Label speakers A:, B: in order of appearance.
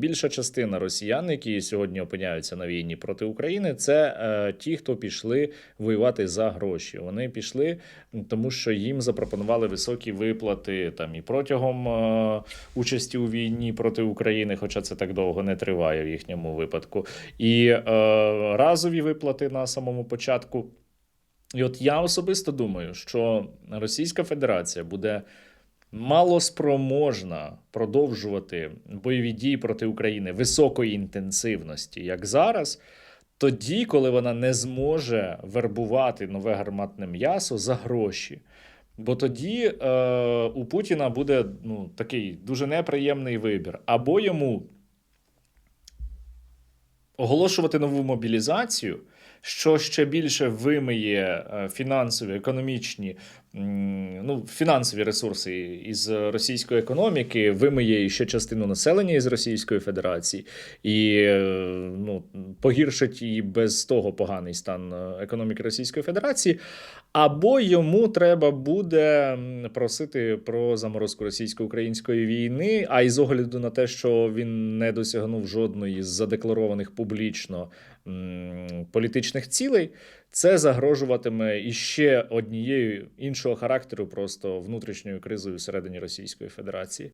A: Більша частина росіян, які сьогодні опиняються на війні проти України, це е, ті, хто пішли воювати за гроші. Вони пішли, тому що їм запропонували високі виплати там і протягом е, участі у війні проти України, хоча це так довго не триває в їхньому випадку, і е, разові виплати на самому початку. І от я особисто думаю, що Російська Федерація буде малоспроможна продовжувати бойові дії проти України високої інтенсивності, як зараз, тоді, коли вона не зможе вербувати нове гарматне м'ясо за гроші. Бо тоді е, у Путіна буде ну, такий дуже неприємний вибір. Або йому оголошувати нову мобілізацію, що ще більше вимиє е, фінансові, економічні, ну, фінансові ресурси із російської економіки, вимиє ще частину населення із Російської Федерації і е, ну, погіршить і без того поганий стан е, економіки Російської Федерації. Або йому треба буде просити про заморозку російсько-української війни, а із огляду на те, що він не досягнув жодної з задекларованих публічно м, політичних цілей, це загрожуватиме іще однією іншого характеру, просто внутрішньою кризою всередині Російської Федерації.